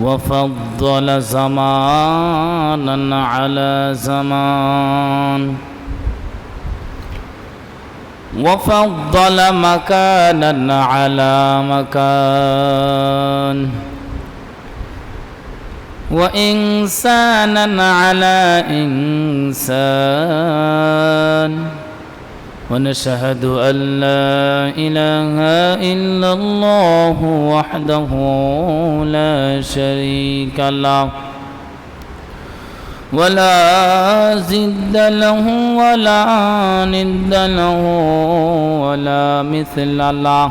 وفضل زمانا على زمان. وفضل مكانا على مكان. وإنسانا على إنسان. ونشهد أن لا إله إلا الله وحده لا شريك له ولا زد له ولا ند له ولا مثل له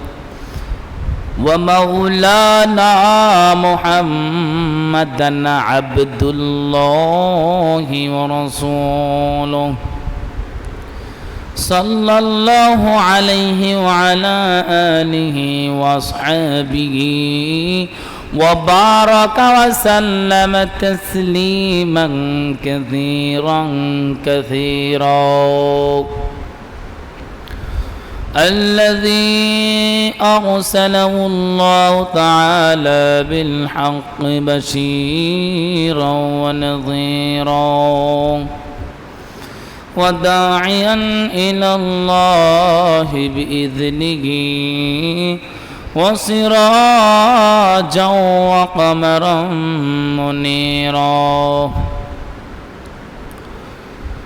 ومولانا محمدا عبد الله ورسوله صلى الله عليه وعلى آله وأصحابه وبارك وسلم تسليما كثيرا كثيرا الذي أرسله الله تعالى بالحق بشيرا ونظيرا وداعيا إلى الله بإذنه وسراجا وقمرا منيرا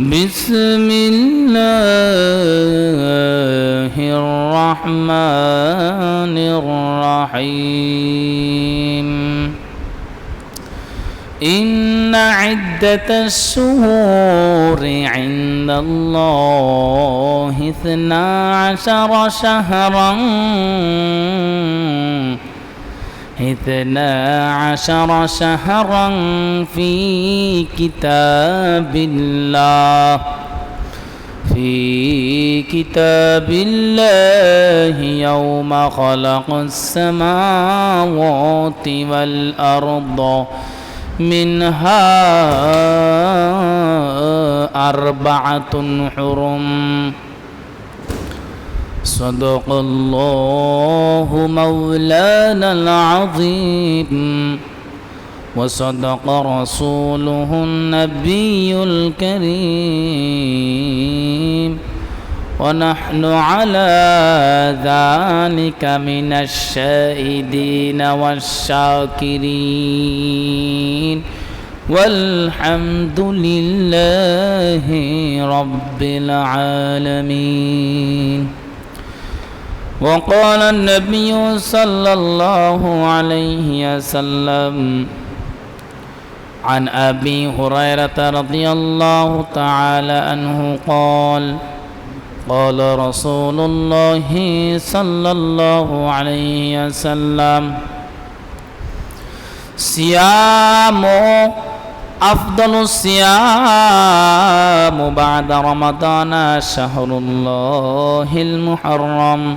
بسم الله الرحمن الرحيم. إن عدة الشهور عند الله اثنا عشر شهرا اثنا عشر شهرا في كتاب الله. في كتاب الله يوم خلق السماوات والأرض. منها أربعة حرم. صدق الله مولانا العظيم. وصدق رسوله النبي الكريم. ونحن على ذلك من الشاهدين والشاكرين. والحمد لله رب العالمين. وقال النبي صلى الله عليه وسلم عن أبي هريرة رضي الله تعالى عنه قال قال رسول الله صلى الله عليه وسلم صيام أفضل الصيام بعد رمضان شهر الله المحرم.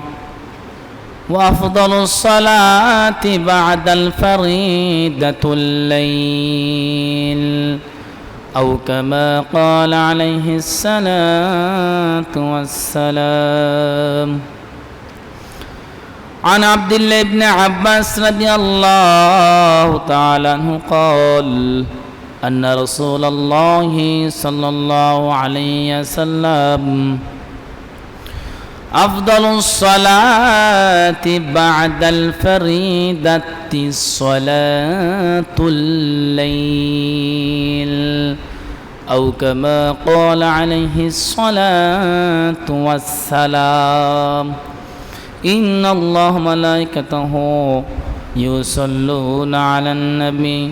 وأفضل الصلاة بعد الفريدة الليل. أو كما قال عليه الصلاة والسلام. عن عبد الله بن عباس رضي الله تعالى عنه قال أن رسول الله صلى الله عليه وسلم أفضل الصلاة بعد الفريدة صلاة الليل. أو كما قال عليه الصلاة والسلام إن الله ملائكته يصلون على النبي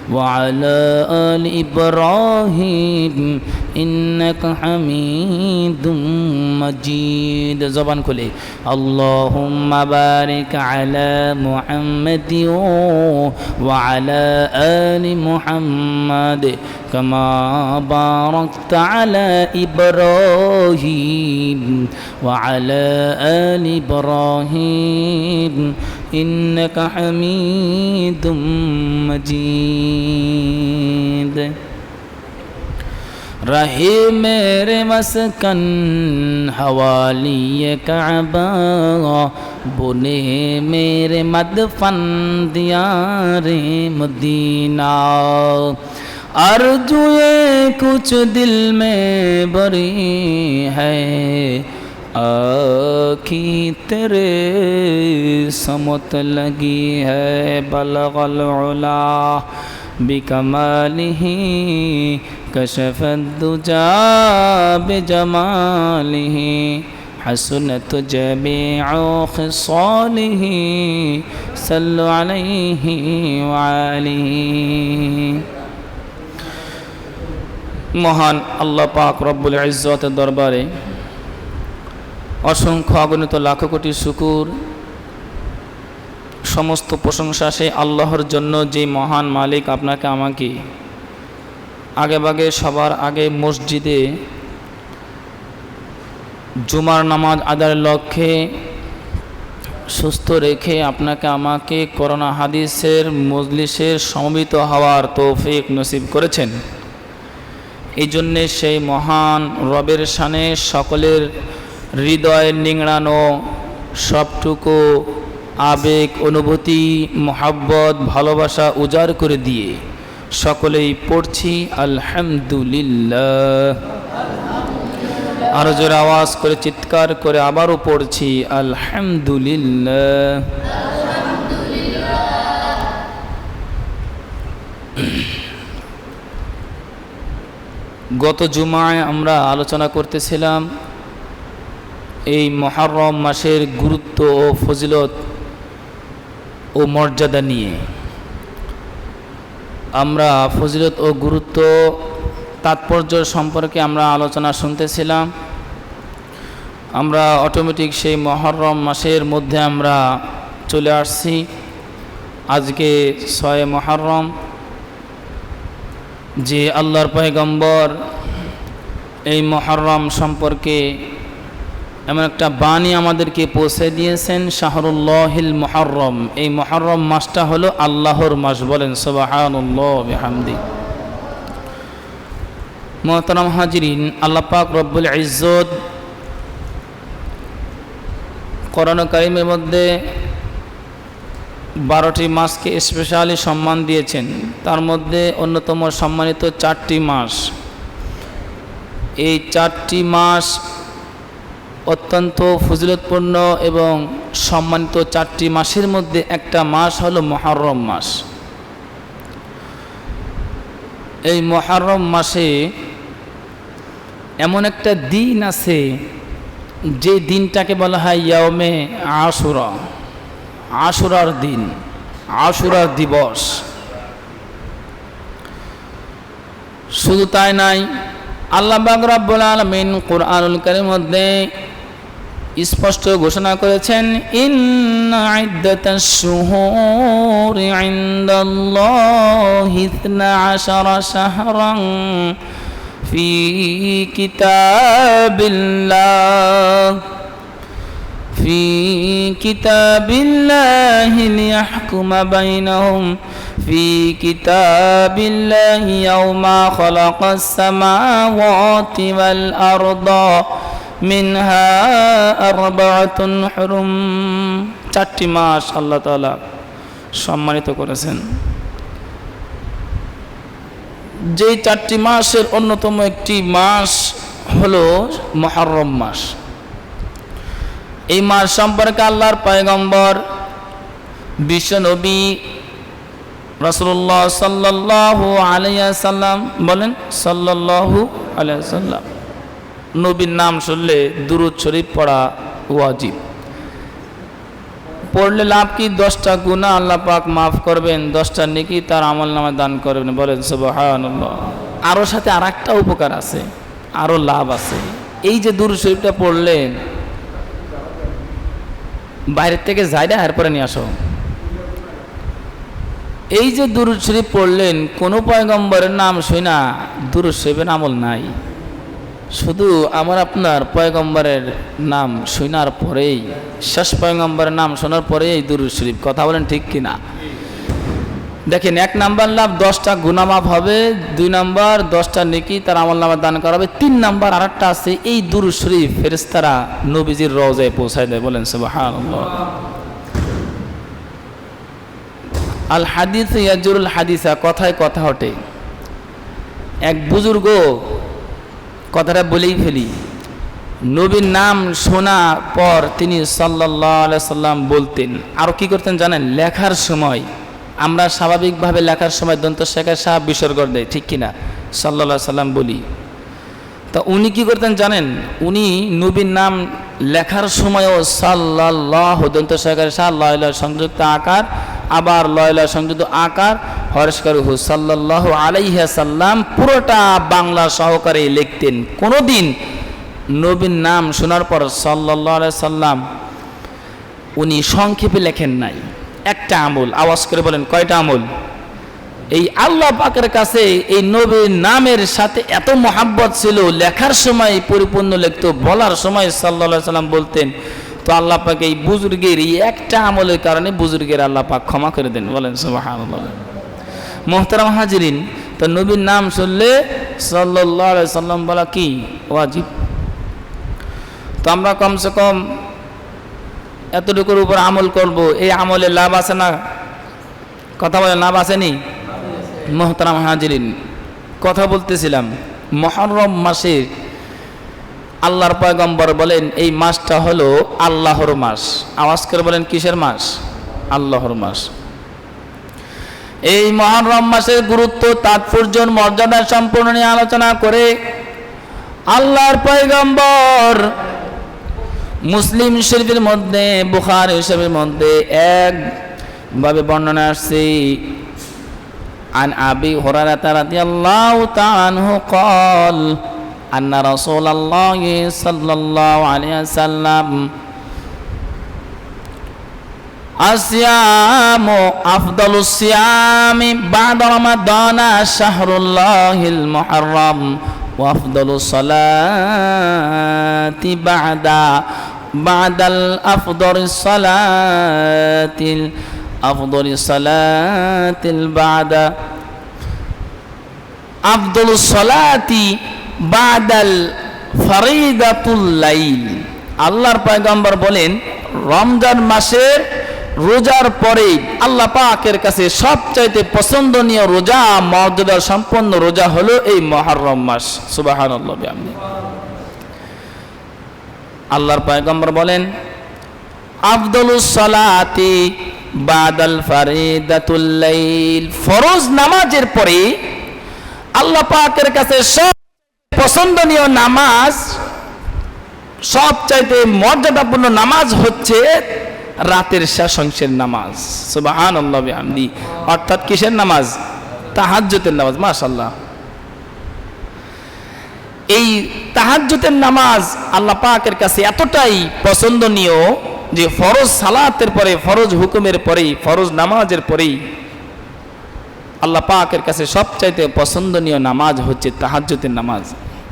وعلى آل إبراهيم إنك حميد مجيد. زبان كله اللهم بارك على محمد وعلى آل محمد كما باركت على إبراهيم وعلى آل إبراهيم إنك حميد مجيد رہی میرے مسکن حوالی کعبہ بنے میرے مدفن دیار مدینہ ارجوئے کچھ دل میں بری ہے کی تیرے سمت لگی ہے، بلغ العلا بکمالہ کشف الدجا بجمالہ حسنت جمیع خصالہ، صلو علیہ وآلہ۔ মহান আল্লাহ পাক রব্বুল ইজ্জতের দরবারে অসংখ্য অগণিত লাখ কোটি শুকুর। সমস্ত প্রশংসা সেই আল্লাহর জন্য যে মহান মালিক আপনাকে আমাকে আগেভাগে সবার আগে মসজিদে জুমার নামাজ আদায়ের লক্ষ্যে সুস্থ রেখে আপনাকে আমাকে করোনা হাদিসের মজলিসের সমবেত হওয়ার তৌফিক নসিব করেছেন। এই জন্যে সেই মহান রবের সানে সকলের হৃদয় নিংড়ানো সবটুকু আবেগ, অনুভূতি, মহাব্বত, ভালোবাসা উজাড় করে দিয়ে সকলেই পড়ছি, আলহামদুলিল্লাহ। আরও জোরে আওয়াজ করে, চিৎকার করে আবারও পড়ছি, আলহামদুলিল্লাহ। গত জুমায় আমরা আলোচনা করতেছিলাম এই মহারম মাসের গুরুত্ব ও ফজিলত ও মর্যাদা নিয়ে আমরা ফজিলত ও গুরুত্ব, তাৎপর্য সম্পর্কে আমরা আলোচনা শুনতেছিলাম। আমরা অটোমেটিক সেই মহরম মাসের মধ্যে আমরা চলে আসছি। আজকে ছয় মহরম, যে আল্লাহর পয়গম্বর এই মহরম সম্পর্কে এমন একটা বাণী আমাদেরকে পৌঁছে দিয়েছেন শাহরুল্লাহিল মহরম এই মহরম মাসটা হলো আল্লাহর মাস বলেন সোবাহানুল্লাহামদি মোহতরম হাজরিন, আল্লাহ পাক রব্বুল ইজ্জত করণ কারিমের মধ্যে বারোটি মাসকে স্পেশালি সম্মান দিয়েছেন। তার মধ্যে অন্যতম সম্মানিত চারটি মাস। এই চারটি মাস অত্যন্ত ফজিলতপূর্ণ এবং সম্মানিত চারটি মাসের মধ্যে একটা মাস হলো মহারম মাস। এই মহারম মাসে এমন একটা দিন আছে, যে দিনটাকে বলা হয় ইয়ামে আশুরা। আশুরার দিন, আশুরার দিবস। শুধু তাই নাই আল্লাহ বাক রব্বুল আলমিন কোরআনুল কারির মধ্যে স্পষ্ট ঘোষণা করেছেন ইন্না ইদ্দাতাশ শুহুরি ইনদাল্লাহি 12 শাহরান ফি কিতাবিল্লাহ في كتاب الله ليحكم بينهم في كتاب الله يوم خلق السماوات والأرض চারটি মাস আল্লাহ তালা সম্মানিত করেছেন। যেই চারটি মাসের অন্যতম একটি মাস হলো মহরম মাস। এই মাস সম্পর্কে আল্লাহর পয়গম্বর বিশ্বনবী রসুল্লাহ সাল্লাহ আলিয়া সাল্লাম বলেন সাল্লাহ আলিয়া সাল্লাম নবীর নাম শুনলে দুরুদ শরীফ পড়া ওয়াজিব। পড়লে লাভ কি? দশটা গুণা আল্লাহ পাক মাফ করবেন, দশটা নেকি তার আমল নামে দান করবেন, বলেন সুবহানাল্লাহ। আরও সাথে আর একটা উপকার আছে আরও লাভ আছে। এই যে দুরুদ শরীফটা পড়লেন, বাইরের থেকে যাইরা এরপরে নিয়ে আসো। এই যে দুরুদ শরীফ পড়লেন, কোনো পয়গম্বরের নাম শুই না দুরুদ শরীফের আমল নাই। শুধু আমার আপনার পয়গম্বরের নাম শোনার পরেই, শেষ পয়গম্বরের নাম শোনার পরেই দুরুদ শরীফ। কথা বলেন ঠিক কিনা? দেখেন, এক নাম্বার লাভ দশটা গুনামাপ হবে, দুই নাম্বার দশটা নেকি তার আমল নামা দান করা হবে, তিন নাম্বার আর একটা আছে, এই দুরুদ শরীফ ফেরেস্তারা নবীজির রওজায় পৌঁছায় দেয়। বলেন, সুবহানাল্লাহ। আল হাদিস ইয়াজুরুল হাদিসা, কথায় কথা হটে এক বুজুর্গ কথাটা বলেই ফেলি। নবীর নাম শোনা পর তিনি সাল্লাহ সাল্লাম বলতেন। আরও কি করতেন জানেন? লেখার সময়। আমরা স্বাভাবিকভাবে লেখার সময় দন্ত শেখার সাহা বিসর্গ দেয়, ঠিক কিনা? সাল্লা সাল্লাম বলি। তা উনি কি করতেন জানেন? উনি নবীর নাম লেখার সময়ও সাল্লাহ দন্ত শেখার সাহ সংযুক্ত আকার আবার লয়লা সংযুক্ত আকার হরস্কার হু সাল্লাহ আলাইহা সাল্লাম পুরোটা বাংলা সহকারে লিখতেন। কোনো দিন নবীর নাম শোনার পর সাল্লাহ সাল্লাম উনি সংক্ষেপে লেখেন নাই। একটা আমল, আওয়াজ করে বলেন, কয়টা আমল? এই আল্লাহ পাকের কাছে এই নবীর নামের সাথে এত মহাব্বত ছিল, লেখার সময় পরিপূর্ণ লিখতো, বলার সময় সাল্লা সাল্লাম বলতেন তো আল্লাহ পাক এই বুজুর্গের এই একটা আমলের কারণে বুজুর্গের আল্লাহ পাক ক্ষমা করে দেন। বলেন, সুবহানাল্লাহ। মোহতারাম হাজিরিন, তো নবীর নাম শুনলে সাল্লাহ সাল্লাম বলা কি? ওয়াজিব। তো আমরা কমসে কম এতটুকুর উপর আমল করব। এই আমলে লাভ আছে না? কথা বলে লাভ আসেনি মোহতারাম হাজিরিন, কথা বলতেছিলাম। মহরম মাসে আল্লাহর পয়গম্বর বলেন এই মাসটা হলো আল্লাহর মাস আওয়াজ করে বলেন কিসের মাস আল্লাহর মাস এই মহরম মাসের গুরুত্ব তাৎপর্য মর্যাদা সম্পূর্ণ নিয়ে আলোচনা করে আল্লাহর পয়গম্বর মুসলিম শরীফের মধ্যে বুখার শরীফের মধ্যে এক ভাবে বর্ণনা আসছে عن أبي هريرة رضي الله تعالى عنه قال أن رسول الله صلى الله عليه وسلم الصيام أفضل الصيام بعد رمضان شهر الله المحرم وأفضل الصلاة بعد بعد الأفضل الصلاة أفضل الصلاة بعد أفضل الصلاة বাদাল ফরিদাতুল্লাইল আল্লাহর পয়গম্বর বলেন, রমজান মাসের রোজার পরে আল্লাহ পাকের কাছে সবচাইতে পছন্দনীয় রোজা, মর্যাদা সম্পন্ন রোজা হলো এই মহরম মাস। সুবাহান আল্লাহর পয়গম্বর বলেন আফদলুসলাতি বাদাল ফারিদাতুল্লাইল ফরজ নামাজের পরে আল্লাহ পাকের কাছে সব পছন্দনীয় নামাজ, সবচাইতে মর্যাদাপূর্ণ নামাজ হচ্ছে রাতের শেষ অংশের নামাজ। অর্থাৎ কিসের নামাজ? তাহাজ্জতের নামাজ মাশাল্লাহ এই তাহাজ্জুদের নামাজ আল্লাহ পাকের কাছে এতটাই পছন্দনীয় যে ফরজ সালাতের পরে, ফরজ হুকুমের পরেই, ফরজ নামাজের পরেই আল্লাহ পাকের কাছে সবচাইতে পছন্দনীয় নামাজ হচ্ছে তাহাজ্জুদের নামাজ।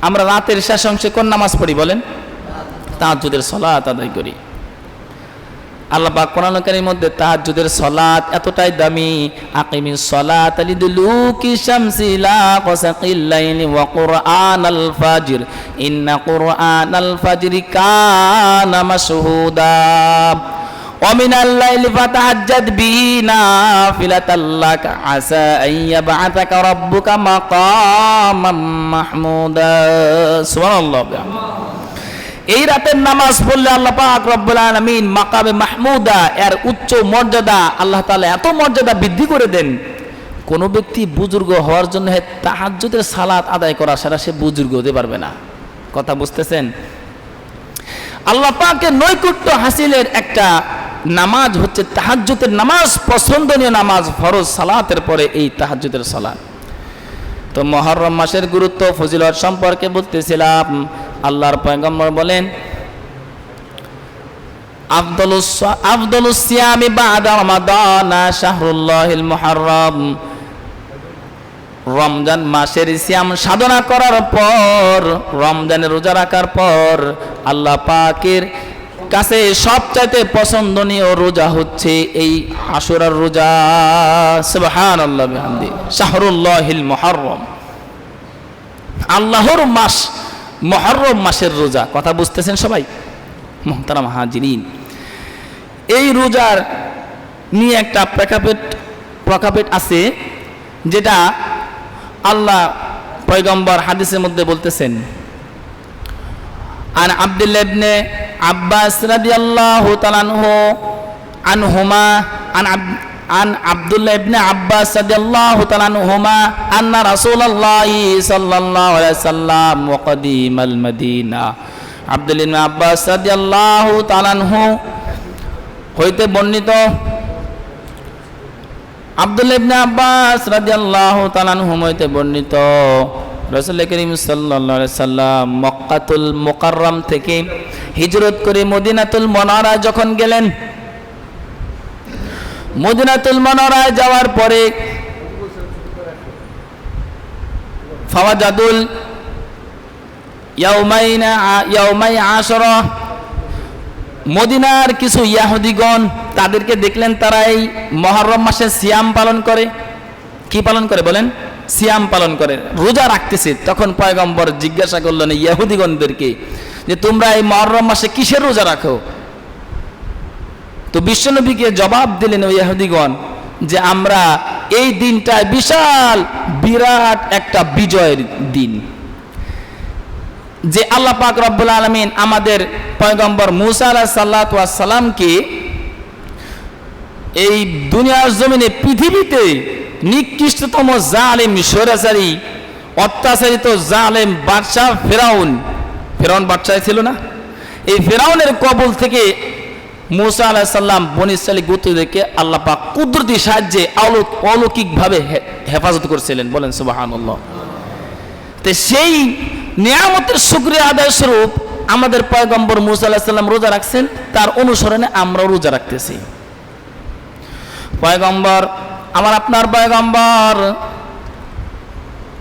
আমরা রাতের শেষ অংশে কোন নামাজ পড়ি বলেন? তাহাজ্জুদের সলাত আদায় করি। আল্লাহ পাক কোরআন কারীমের মধ্যে তাহাজ্জুদের সলাত এতটাই দামি আকিমি সলাত লিদুলুকি শামসি লা ওয়া কুরআনাল ফাজর। ইন্না কুরআনাল ফাজরি কানা মাশহুদা। ومن الليل فتهجد به نافلة لك عسى أن يبعثك ربك مقاما محمودا سبحان الله بحمده এই রাতের নামাজ পড়লে আল্লাহ পাক রব্বুল আলামিন মাকামে মাহমুদা এর উচ্চ মর্যাদা আল্লাহ তাআলা এত মর্যাদা বৃদ্ধি করে দেন কোন ব্যক্তি বুজুর্গ হওয়ার জন্য তাহাজ্জুদের সালাত আদায় করা সেটা সে বুজুর্গ হতে পারবে না কথা বুঝতেছেন আল্লাহ পাকের নৈকুট্য হাসিলের একটা নামাজ হচ্ছে তাহাজ্জুদের নামাজ, পছন্দনীয় নামাজ, ফরজ সালাতের পরে এই তাহাজ্জুদের সালাত। তো মহরম মাসের গুরুত্ব, ফজিলত সম্পর্কে বলতেছিলাম, আল্লাহর পয়গম্বর বলেন রমাদান শাহরুল্লাহিল মুহাররম। রমজান মাসের সিয়াম সাধনা করার পর, রমজানের রোজা রাখার পর, আল্লাহ পাকের কাছে সবচাইতে পছন্দনীয় রোজা হচ্ছে এই আশুরার রোজা। সুবহান আল্লাহ বিহামদি। শাহরুল্লাহিল মুহাররম। আল্লাহর মাস মহরম মাসের রোজা। কথা বুঝতেছেন সবাই? মোহতারাম হাজিরিন। এই রোজার নিয়ে একটা প্রেক্ষাপট প্রেক্ষাপট আছে, যেটা আল্লাহ পয়গম্বর হাদিসের মধ্যে বলতেছেন আর আব্দুল্লাহ ইবনে আব্বাস রাদিয়াল্লাহু তাআলা আনহু আনহুমা আন আব- عن عبد الله بن عباس رضي الله تعالى عنهما أن رسول الله صلى الله عليه وسلم وقديم المدينة عبد الله بن عباس رضي الله تعالى عنه হইতে বর্ণিত আব্দুল ইবনে আব্বাস রাদিয়াল্লাহু তাআলা আনহু হইতে বর্ণিত রাসূল করিম সাল্লাল্লাহু আলাইহি সাল্লাম মক্কাতুল মুকাররম থেকে হিজরত করে মদিনাতুল মনারা যখন গেলেন, মদিনাতুল মনোরায় যাওয়ার পরে ফাওয়াজাদুল ইয়াউমাইনা, ইয়াউমাই আশরা, মদিনার কিছু ইয়াহুদিগণ তাদেরকে দেখলেন, তারা এই মহরম মাসে সিয়াম পালন করে। কি পালন করে বলেন? সিয়াম পালন করে। রোজা রাখতেছে। তখন পয়গম্বর জিজ্ঞাসা করলেন, ইয়াহুদিগণদেরকে যে তোমরা এই মহরম মাসে কিসের রোজা রাখো? তো বিশ্বনবীকে জবাব দিলেন ওই ইহুদিগণ যে আমরা এই দিনটা বিশাল, বিরাট একটা বিজয়ের দিন। যে আল্লাহ পাক রব্বুল আলমিন আমাদের পয়গম্বর মুসা আলাহ সাল্লাত সাল্লামকে এই দুনিয়ার জমিনে, পৃথিবীতে নিকৃষ্টতম জালেম, স্বৈরাচারী, অত্যাচারিত জালেম, বাদশাহ ফেরাউন ফেরাউন বাদশাহ ছিল না। এই ফেরাউনের কবল থেকে মুসা আলাহ সাল্লাম বনিসালী গোত্রদেরকে আল্লাহ পাক কুদরতি সাহায্যে অলৌক অলৌকিকভাবে হেফাজত করেছিলেন। বলেন সুবাহান তো সেই নিয়ামতের শুক্রিয়া আদায় স্বরূপ আমাদের পয়গম্বর মুসা আলাহ সাল্লাম রোজা রাখছেন, তার অনুসরণে আমরাও রোজা রাখতেছি। পয়গম্বর, আমার আপনার পয়গম্বর,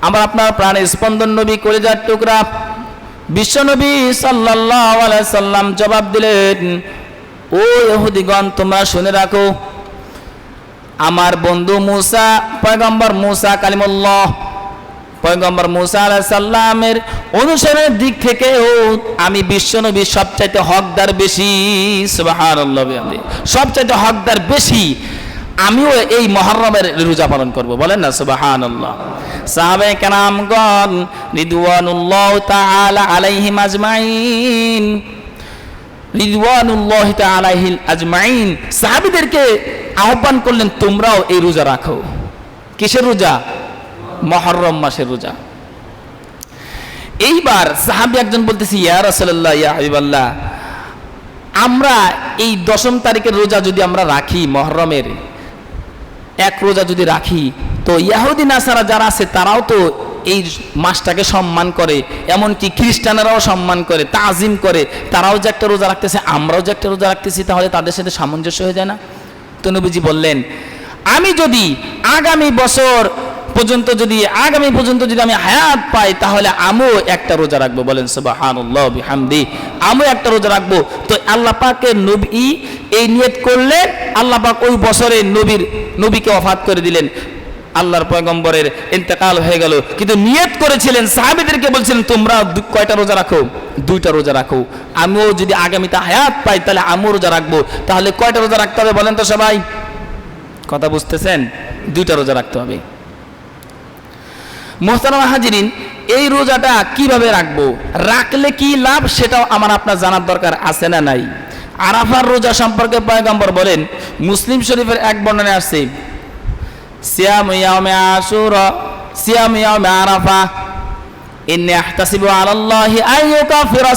আমার আপনার প্রাণের স্পন্দন নবী কলিজার টুকরা বিশ্বনবী আলাইহি সাল্লাম জবাব দিলেন, ও ইহুদিগণ, তোমরা শুনে রাখো, আমার বন্ধু মুসা, পয়গম্বর মুসা কালিমুল্লাহ, পয়গম্বর মুসা আলাইহিস সাল্লামের অনুসরণের দিক থেকেও আমি বিশ্বনবী সবচাইতে হকদার বেশি সবচাইতে হকদার বেশি। আমিও এই মহরমের রোজা পালন করব, বলেন না? সুবহানাল্লাহ। সাহাবে কেরামগণ রিদওয়ানুল্লাহ তাআলা আলাইহিম আজমাইন, রিদওয়ানুল্লাহ তাআলাহিল আজমাইন, সাহাবীদেরকে আহ্বান করলেন, তোমরাও এই রোজা রাখো। কিসের রোজা? মহরম মাসের রোজা। এইবার সাহাবী একজন বলতেছি, ইয়া রাসূলুল্লাহ, ইয়া হাবিবাল্লাহ, আমরা এই দশম তারিখের রোজা যদি আমরা রাখি মহরমের এক রোজা যদি রাখি, তো ইয়াহুদি নাসারা যারা আছে, তারাও তো এই মাসটাকে সম্মান করে। এমনকি খ্রিস্টানেরাও সম্মান করে, তাজিম করে। তারাও যে একটা রোজা রাখতেছে, আমরাও যে একটা রোজা রাখতেছি, তাহলে তাদের সাথে সামঞ্জস্য হয়ে যায় না? তো নবীজি বললেন, আমি যদি আগামী বছর পর্যন্ত যদি, আগামী পর্যন্ত যদি আমি হায়াত পাই, তাহলে আমিও একটা রোজা রাখব। বলেন বিহামদি, আমিও একটা রোজা রাখব। তো আল্লাহ পাকের নবী এই নিয়ত করলে, আল্লাহ পাক ওই বছরে নবীর নবীকে অফাত করে দিলেন। আল্লাহর পয়গম্বরের ইন্তেকাল হয়ে গেল। কিন্তু নিয়ত করেছিলেন, সাহাবিদেরকে বলছিলেন, তোমরা কয়টা রোজা রাখো? দুইটা রোজা রাখো। আমিও যদি আগামীতে হায়াত পাই, তাহলে আমিও রোজা রাখব। তাহলে কয়টা রোজা রাখতে হবে বলেন তো সবাই? কথা বুঝতেছেন? দুইটা রোজা রাখতে হবে। মোহতারামা হাজিরিন, এই রোজাটা কীভাবে রাখব? রাখলে কি লাভ, সেটাও আমার আপনার জানার দরকার আছে না নাই? আরাফার রোজা সম্পর্কে পয়গম্বর বলেন, মুসলিম শরীফের এক বর্ণনে আসছে, সিয়াম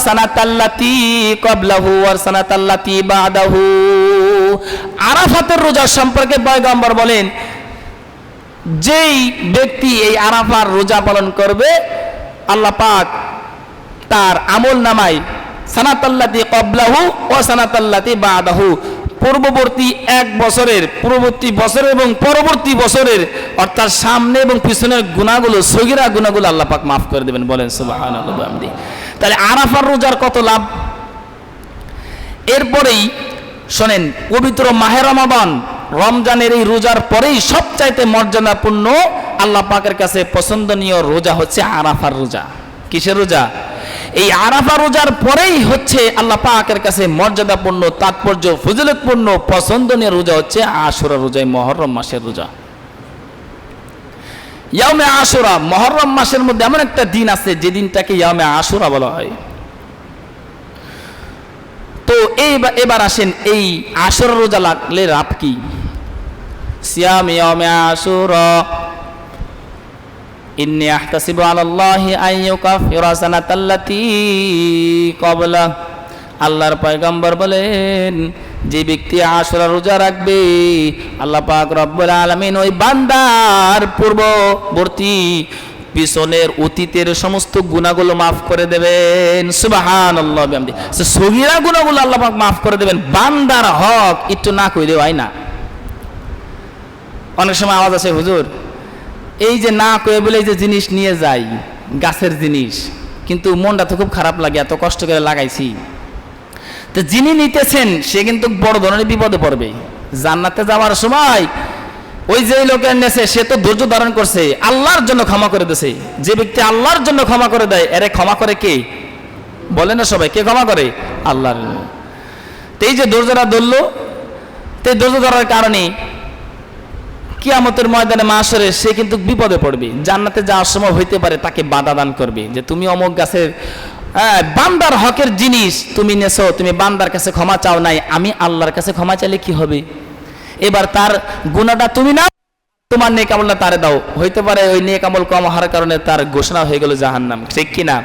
সানাতাল্লাতি আরাফাতের সম্পর্কে পয়গম্বর বলেন, যেই ব্যক্তি এই আরাফার রোজা পালন করবে, আল্লাহ পাক তার আমল নামাই সানাতাল্লাতি কবলাহু ও সানাতাল্লাতি বাদাহু। পূর্ববর্তী এক বছরের, পূর্ববর্তী বছর এবং পরবর্তী বছরের, অর্থাৎ সামনে এবং পিছনের গুণাগুলো, সগিরা গুণাগুলো আল্লাহ পাক মাফ করে দেবেন, বলেন তাহলে আরাফার রোজার কত লাভ? এরপরেই শোনেন, পবিত্র মাহে রমাদান, রমজানের এই রোজার পরেই সবচাইতে মর্যাদাপূর্ণ আল্লাহ পাকের কাছে পছন্দনীয় রোজা হচ্ছে আরাফার রোজা। কিসের রোজা? এই আরাফা রোজার পরেই হচ্ছে আল্লাহ পাকের কাছে মর্যাদাপূর্ণ, তাৎপর্য, ফজিলতপূর্ণ, পছন্দনীয় রোজা হচ্ছে আশুরা রোজাই মহরম মাসের রোজা। ইয়ামে আশুরা, মহরম মাসের মধ্যে এমন একটা দিন আছে যে দিনটাকে ইয়ামে আশুরা বলা হয়। তো এই এবার আসেন, এই আসর রোজা লাগলে রাত কি? সিয়াম ইয়ামে আশুরা ইন্নি আহতাসিবু আলাল্লাহি আন ইউকাফিরা সানাতাল্লাতি ক্বাবলা। আল্লাহর পয়গম্বর বলেন, যে ব্যক্তি আশুরা রোজা রাখবে, আল্লাহ পাক রব্বুল আলামিন ওই বান্দার পূর্ববর্তী পিছনের অতীতের সমস্ত গুণাগুলো মাফ করে দেবেন। সুবাহান আল্লাহ সগিরা গুণাগুলো আল্লাহ পাক মাফ করে দেবেন। বান্দার হক একটু না কই দেওয়াই না। অনেক সময় আওয়াজ আছে হুজুর। এই যে না কয়ে বলে যে জিনিস নিয়ে যাই, গাছের জিনিস, কিন্তু মনটা তো খুব খারাপ লাগে, এত কষ্ট করে লাগাইছি। তো যিনি নিতেছেন, সে কিন্তু বড় ধরনের বিপদে পড়বে। জান্নাতে যাওয়ার সময় ওই যে লোকের নেছে সে তো ধৈর্য ধারণ করছে, আল্লাহর জন্য ক্ষমা করে দিয়েছে যে ব্যক্তি আল্লাহর জন্য ক্ষমা করে দেয়, এরে ক্ষমা করে কে? বলে না সবাই, কে ক্ষমা করে? আল্লাহর তো এই যে ধৈর্যরা ধরলো, তো ধৈর্য ধরার কারণে কিয়ামতের ময়দানে মাসরে সে কিন্তু বিপদে পড়বে। জান্নাতে যাওয়ার সময় হইতে পারে তাকে বাধা দান করবে। যে তুমি অমুক গাছের বান্দার হকের জিনিস তুমি নেছো, তুমি বান্দার কাছে ক্ষমা চাও নাই, আমি আল্লাহর কাছে ক্ষমা চাইলে কি হবে? এবার তার গুণাটা তুমি না তোমার নেক আমলটা তারে দাও। হইতে পারে ওই নেক আমল কম হওয়ার কারণে তার ঘোষণা হয়ে গেল জাহান্নাম। ঠিক কিনা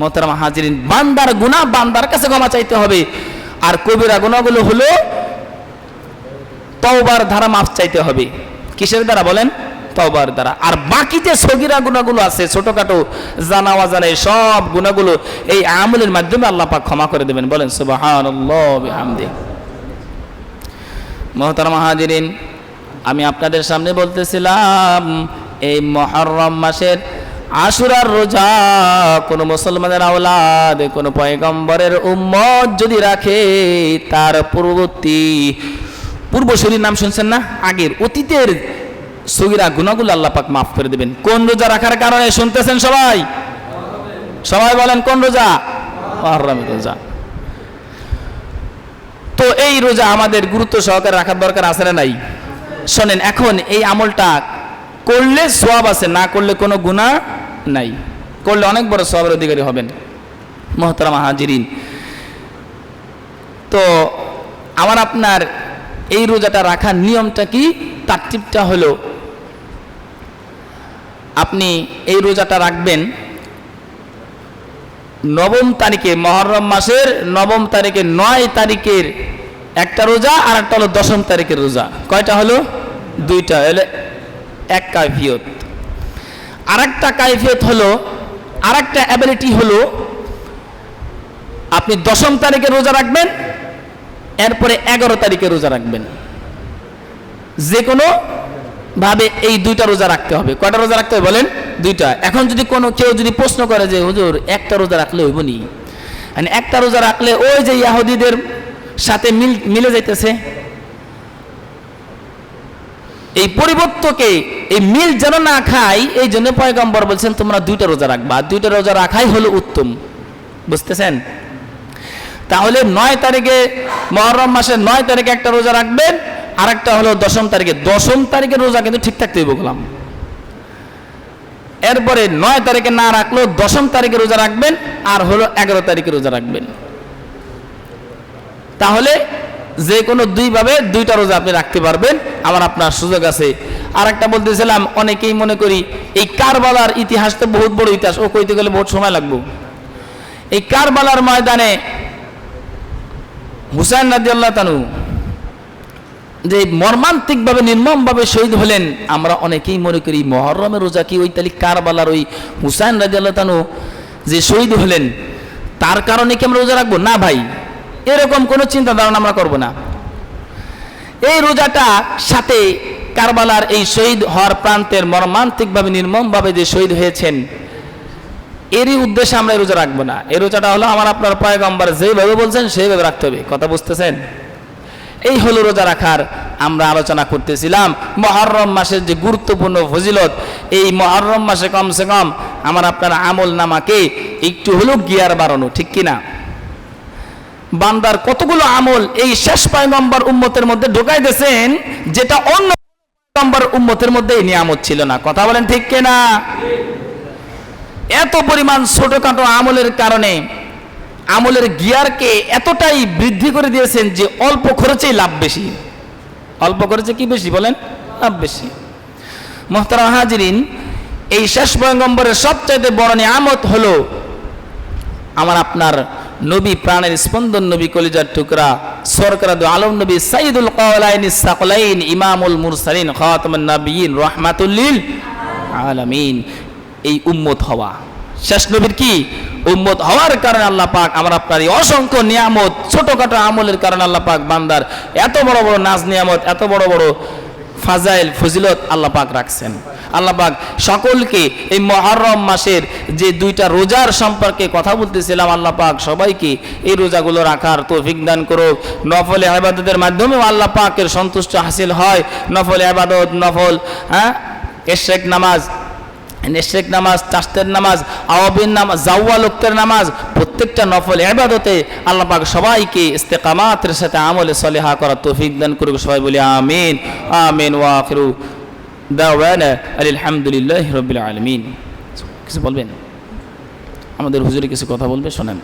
মোহতারাম হাজিরিন, বান্দার গুনাহ বান্দার কাছে ক্ষমা চাইতে হবে। আর কবিরা গুণাগুলো হলো তওবার ধারা মাফ চাইতে হবে। কিসের দ্বারা বলেন? তওবার দ্বারা। আর বাকি যে সগিরা গুণাগুলো আছে, ছোটখাটো জানা অজানা সব গুণাগুলো এই আমলের মাধ্যমে আল্লাহ পাক ক্ষমা করে দেবেন। বলেন, সুবহানাল্লাহ বিহামদি। মহতারাম হাজিরিন, আমি আপনাদের সামনে বলতেছিলাম, এই মহরম মাসের আশুরার রোজা কোনো মুসলমানের আওলাদ, কোনো পয়গম্বরের উম্মত যদি রাখে, তার পূর্ববর্তী পূর্বশরীর নাম শুনছেন না? আগের অতীতের সগিরা গুণাগুলো আল্লাহ পাক মাফ করে দেবেন। কোন রোজা রাখার কারণে শুনতেছেন সবাই? সবাই বলেন, কোন রোজা? রোজা। তো এই রোজা আমাদের গুরুত্ব সহকারে রাখার দরকার আছে না নাই? শোনেন, এখন এই আমলটা করলে সব আছে, না করলে কোনো গুণা নাই। করলে অনেক বড় সবের অধিকারী হবেন। মহতারাম হাজিরিন। তো আমার আপনার এই রোজাটা রাখার নিয়মটা কি? তারটিপটা হলো, আপনি এই রোজাটা রাখবেন নবম তারিখে মহরম মাসের, নবম তারিখে নয় তারিখের একটা রোজা, আর একটা হলো দশম তারিখের রোজা। কয়টা হলো? দুইটা। হলো এক কাইফিয়ত। আর একটা কাইফিয়ত হলো, আরেকটা অ্যাবিলিটি হলো, আপনি দশম তারিখে রোজা রাখবেন এরপরে এগারো তারিখে রোজা রাখবেন। যে কোনো ভাবে এই দুইটা রোজা রাখতে হবে। কয়টা রোজা রাখতে হবে বলেন? দুইটা। এখন যদি কোনো কেউ যদি প্রশ্ন করে যে, হুজুর, একটা রোজা রাখলে হইব নি? মানে একটা রোজা রাখলে ওই যে ইয়াহুদিদের সাথে মিল, মিলে যাইতেছে। এই পরিবর্তকে এই মিল যেন না খাই এই জন্য পয়গম্বর বলছেন, তোমরা দুইটা রোজা রাখবা। দুইটা রোজা রাখাই হলো উত্তম। বুঝতেছেন? তাহলে নয় তারিখে মহরম মাসের নয় তারিখে একটা রোজা রাখবেন আর একটা হলো দশম তারিখে। দশম তারিখে রোজা কিন্তু ঠিক থাকতে হইব এরপরে নয় তারিখে না রাখলেও দশম তারিখে রোজা রাখবেন, আর হলো এগারো তারিখে রোজা রাখবেন। তাহলে যে কোনো দুইভাবে দুইটা রোজা আপনি রাখতে পারবেন, আমার আপনার সুযোগ আছে। আর একটা বলতেছিলাম, অনেকেই মনে করি, এই কারবালার ইতিহাস তো বহুত বড় ইতিহাস, ও কইতে গেলে বহুত সময় লাগবে। এই কারবালার ময়দানে হুসাইন রাজি আল্লাহ তানু যে মর্মান্তিকভাবে, নির্মমভাবে শহীদ হলেন, আমরা অনেকেই মনে করি মহরমের রোজা কি ওই তালি কারবালার ওই হুসাইন রাজি আল্লাহ তানু যে শহীদ হলেন, তার কারণে কি আমরা রোজা রাখব? না ভাই, এরকম কোনো চিন্তা ধারণা আমরা করব না। এই রোজাটা সাথে কারবালার এই শহীদ হওয়ার প্রান্তের মর্মান্তিকভাবে, নির্মমভাবে যে শহীদ হয়েছেন এরই উদ্দেশ্যে আমরা এই রোজা রাখব না। এই রোজাটা হলো আমার আপনার পয়গম্বর যেভাবে বলছেন সেইভাবে রাখতে হবে। কথা বুঝতেছেন? এই হলো রোজা রাখার আমরা আলোচনা করতেছিলাম। মহরম মাসের যে গুরুত্বপূর্ণ ফজিলত, এই মহরম মাসে কমসে কম আমার আপনার আমল নামাকে একটু হলো গিয়ার বাড়ানো, ঠিক কিনা? বান্দার কতগুলো আমল এই শেষ পয়গম্বর উম্মতের মধ্যে ঢোকাই দিয়েছেন, যেটা অন্য পয়গম্বর উম্মতের মধ্যে এই নিয়ামত ছিল না। কথা বলেন ঠিক কিনা? এত পরিমাণ ছোটখাটো আমলের কারণে আমলের গিয়ারকে এতটাই বৃদ্ধি করে দিয়েছেন যে অল্প খরচেই লাভ বেশি। অল্প খরচে কি বেশি বলেন? লাভ বেশি। মোহতারা হাজিরিন, এই শেষ পয়গম্বরের সবচাইতে বড় নিয়ামত হলো আমার আপনার নবী প্রাণের স্পন্দন নবী কলিজার টুকরা সরকার আলম নবী সাইদুল কওলাইন সাকলাইন ইমামুল মুরসালিন খাতামুন নবিয়িন রাহমাতুল্লিল আলামিন। এই উম্মত হওয়া। শেষ নবীর কি? উম্মত হওয়ার কারণে আল্লাহ পাক আমার আপনার এই অসংখ্য নিয়ামত, ছোটখাটো আমলের কারণে আল্লাহ পাক বান্দার এত বড় বড় নাজ নিয়ামত, এত বড় বড় ফাজাইল, ফজিলত আল্লাহ পাক রাখছেন। আল্লাহ পাক সকলকে এই মহরম মাসের যে দুইটা রোজার সম্পর্কে কথা বলতেছিলাম, আল্লাহ পাক সবাইকে এই রোজাগুলো রাখার তৌফিক দান করুক। নফল আবাদতের মাধ্যমেও আল্লাহ পাকের সন্তুষ্ট হাসিল হয়। নফল আবাদত নফল হ্যাঁ এশেক নামাজ নেশেক নামাজ তাস্তের নামাজ আওয়াবিন নামাজ জাওয়া লোকদের নামাজ, প্রত্যেকটা নফল এবাদতে আল্লাপাক সবাইকে ইস্তেকামাতের সাথে আমলে সলেহা করার তৌফিক দান করুক, সবাই বলি আমিন। আমিন ওয়াকরু দাওয়ান আলহামদুলিল্লাহ রবিল আলমিন। কিছু বলবেন? আমাদের হুজুরে কিছু কথা বলবে, শোনেন।